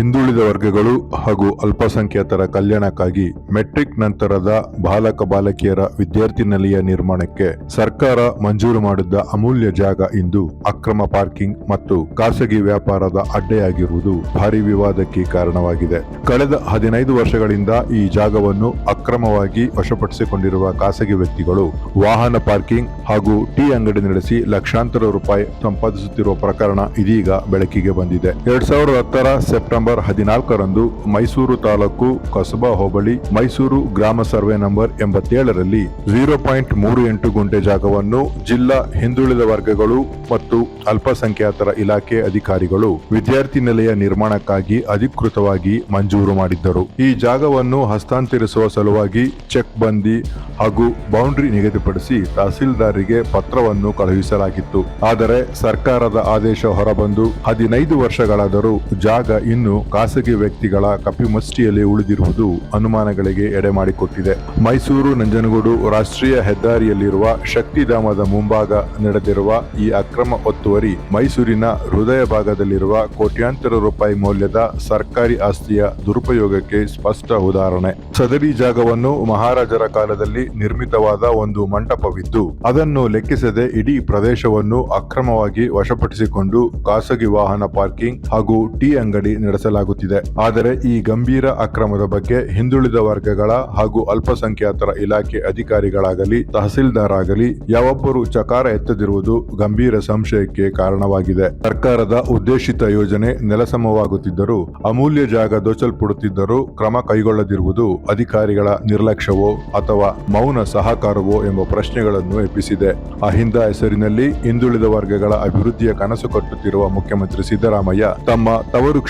ಹಿಂದುಳಿದ ವರ್ಗಗಳು ಹಾಗೂ ಅಲ್ಪಸಂಖ್ಯಾತರ ಕಲ್ಯಾಣಕ್ಕಾಗಿ ಮೆಟ್ರಿಕ್ ನಂತರದ ಬಾಲಕ ಬಾಲಕಿಯರ ವಿದ್ಯಾರ್ಥಿ ನಿಲಯ ನಿರ್ಮಾಣಕ್ಕೆ ಸರ್ಕಾರ ಮಂಜೂರು ಮಾಡಿದ್ದ ಅಮೂಲ್ಯ ಜಾಗ ಇಂದು ಅಕ್ರಮ ಪಾರ್ಕಿಂಗ್ ಮತ್ತು ಖಾಸಗಿ ವ್ಯಾಪಾರದ ಅಡ್ಡೆಯಾಗಿರುವುದು ಭಾರಿ ವಿವಾದಕ್ಕೆ ಕಾರಣವಾಗಿದೆ. ಕಳೆದ ಹದಿನೈದು ವರ್ಷಗಳಿಂದ ಈ ಜಾಗವನ್ನು ಅಕ್ರಮವಾಗಿ ವಶಪಡಿಸಿಕೊಂಡಿರುವ ಖಾಸಗಿ ವ್ಯಕ್ತಿಗಳು ವಾಹನ ಪಾರ್ಕಿಂಗ್ ಹಾಗೂ ಟೀ ಅಂಗಡಿ ನಡೆಸಿ ಲಕ್ಷಾಂತರ ರೂಪಾಯಿ ಸಂಪಾದಿಸುತ್ತಿರುವ ಪ್ರಕರಣ ಇದೀಗ ಬೆಳಕಿಗೆ ಬಂದಿದೆ. ಎರಡ್ ಸಾವಿರದ ಹತ್ತರ ಸೆಪ್ಟೆಂಬರ್ ಹದಿನಾಲ್ಕರಂದು ಮೈಸೂರು ತಾಲೂಕು ಕಸಬಾ ಹೋಬಳಿ ಮೈಸೂರು ಗ್ರಾಮ ಸರ್ವೆ ನಂಬರ್ ಎಂಬತ್ತೇಳರಲ್ಲಿ ಝೀರೋ ಪಾಯಿಂಟ್ ಮೂರು ಎಂಟು ಗುಂಟೆ ಜಾಗವನ್ನು ಜಿಲ್ಲಾ ಹಿಂದುಳಿದ ವರ್ಗಗಳು ಮತ್ತು ಅಲ್ಪಸಂಖ್ಯಾತರ ಇಲಾಖೆ ಅಧಿಕಾರಿಗಳು ವಿದ್ಯಾರ್ಥಿ ನಿಲಯ ನಿರ್ಮಾಣಕ್ಕಾಗಿ ಅಧಿಕೃತವಾಗಿ ಮಂಜೂರು ಮಾಡಿದ್ದರು. ಈ ಜಾಗವನ್ನು ಹಸ್ತಾಂತರಿಸುವ ಸಲುವಾಗಿ ಚೆಕ್ ಬಂದಿ ಹಾಗೂ ಬೌಂಡ್ರಿ ನಿಗದಿಪಡಿಸಿ ತಹಸೀಲ್ದಾರಿಗೆ ಪತ್ರವನ್ನು ಕಳುಹಿಸಲಾಗಿತ್ತು. ಆದರೆ ಸರ್ಕಾರದ ಆದೇಶ ಹೊರಬಂದು ಹದಿನೈದು ವರ್ಷಗಳಾದರೂ ಜಾಗ ಇನ್ನು ಖಾಸಗಿ ವ್ಯಕ್ತಿಗಳ ಕಪಿಮಷ್ಟಿಯಲ್ಲಿ ಉಳಿದಿರುವುದು ಅನುಮಾನಗಳಿಗೆ ಎಡೆ ಮಾಡಿಕೊಟ್ಟಿದೆ. ಮೈಸೂರು ನಂಜನಗೂಡು ರಾಷ್ಟ್ರೀಯ ಹೆದ್ದಾರಿಯಲ್ಲಿರುವ ಶಕ್ತಿಧಾಮದ ಮುಂಭಾಗ ನಡೆದಿರುವ ಈ ಅಕ್ರಮ ಒತ್ತುವರಿ ಮೈಸೂರಿನ ಹೃದಯ ಭಾಗದಲ್ಲಿರುವ ಕೋಟ್ಯಾಂತರ ರೂಪಾಯಿ ಮೌಲ್ಯದ ಸರ್ಕಾರಿ ಆಸ್ತಿಯ ದುರುಪಯೋಗಕ್ಕೆ ಸ್ಪಷ್ಟ ಉದಾಹರಣೆ. ಸದರಿ ಜಾಗವನ್ನು ಮಹಾರಾಜರ ಕಾಲದಲ್ಲಿ ನಿರ್ಮಿತವಾದ ಒಂದು ಮಂಟಪವಿದ್ದು, ಅದನ್ನು ಲೆಕ್ಕಿಸದೆ ಇಡೀ ಪ್ರದೇಶವನ್ನು ಅಕ್ರಮವಾಗಿ ವಶಪಡಿಸಿಕೊಂಡು ಖಾಸಗಿ ವಾಹನ ಪಾರ್ಕಿಂಗ್ ಹಾಗೂ ಟೀ ಅಂಗಡಿ ನಡೆಸಲಾಗುತ್ತಿದೆ. ಆದರೆ ಈ ಗಂಭೀರ ಅಕ್ರಮದ ಬಗ್ಗೆ ಹಿಂದುಳಿದ ವರ್ಗಗಳ ಹಾಗೂ ಅಲ್ಪಸಂಖ್ಯಾತರ ಇಲಾಖೆ ಅಧಿಕಾರಿಗಳಾಗಲಿ ತಹಸೀಲ್ದಾರ್ ಆಗಲಿ ಯಾವೊಬ್ಬರು ಚಕಾರ ಎತ್ತದಿರುವುದು ಗಂಭೀರ ಸಂಶಯಕ್ಕೆ ಕಾರಣವಾಗಿದೆ. ಸರ್ಕಾರದ ಉದ್ದೇಶಿತ ಯೋಜನೆ ನೆಲಸಮವಾಗುತ್ತಿದ್ದರೂ, ಅಮೂಲ್ಯ ಜಾಗ ದೋಚಲ್ಪಡುತ್ತಿದ್ದರೂ ಕ್ರಮ ಕೈಗೊಳ್ಳದಿರುವುದು ಅಧಿಕಾರಿಗಳ ನಿರ್ಲಕ್ಷ್ಯವೋ ಅಥವಾ ಮೌನ ಸಹಕಾರವೋ ಎಂಬ ಪ್ರಶ್ನೆಗಳನ್ನು ಎಬ್ಬಿಸಿದೆ. ಅಹಿಂದ ಹೆಸರಿನಲ್ಲಿ ಹಿಂದುಳಿದ ವರ್ಗಗಳ ಅಭಿವೃದ್ಧಿಯ ಕನಸು ಕಟ್ಟುತ್ತಿರುವ ಮುಖ್ಯಮಂತ್ರಿ ಸಿದ್ದರಾಮಯ್ಯ ತಮ್ಮ ತವರು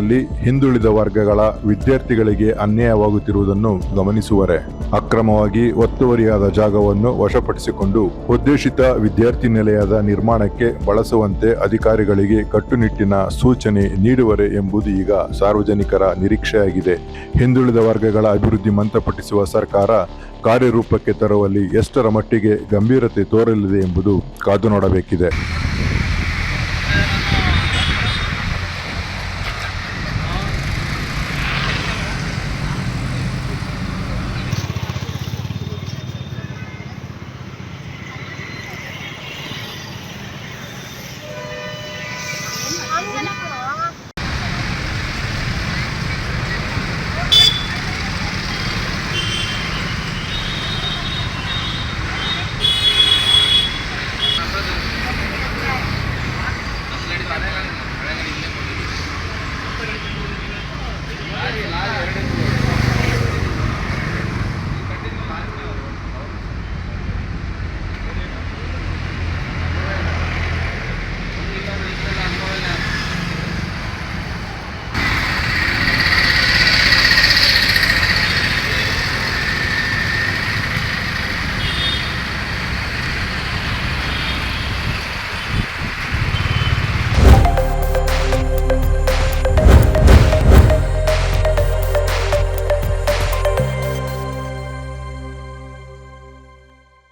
ಕ್ಷೇತ್ರದಲ್ಲಿ ಹಿಂದುಳಿದ ವರ್ಗಗಳ ವಿದ್ಯಾರ್ಥಿಗಳಿಗೆ ಅನ್ಯಾಯವಾಗುತ್ತಿರುವುದನ್ನು ಗಮನಿಸುವರೆ. ಅಕ್ರಮವಾಗಿ ಒತ್ತುವರಿಯಾದ ಜಾಗವನ್ನು ವಶಪಡಿಸಿಕೊಂಡು ಉದ್ದೇಶಿತ ವಿದ್ಯಾರ್ಥಿ ನಿಲಯದ ನಿರ್ಮಾಣಕ್ಕೆ ಬಳಸುವಂತೆ ಅಧಿಕಾರಿಗಳಿಗೆ ಕಟ್ಟುನಿಟ್ಟಿನ ಸೂಚನೆ ನೀಡುವರೆ ಎಂಬುದು ಈಗ ಸಾರ್ವಜನಿಕರ ನಿರೀಕ್ಷೆಯಾಗಿದೆ. ಹಿಂದುಳಿದ ವರ್ಗಗಳ ಅಭಿವೃದ್ಧಿ ಮಂತ್ರಪಟ್ಟಿಸುವ ಸರ್ಕಾರ ಕಾರ್ಯರೂಪಕ್ಕೆ ತರುವಲ್ಲಿ ಎಷ್ಟರ ಮಟ್ಟಿಗೆ ಗಂಭೀರತೆ ತೋರಲಿದೆ ಎಂಬುದು ಕಾದು ನೋಡಬೇಕಿದೆ. Ang anak ko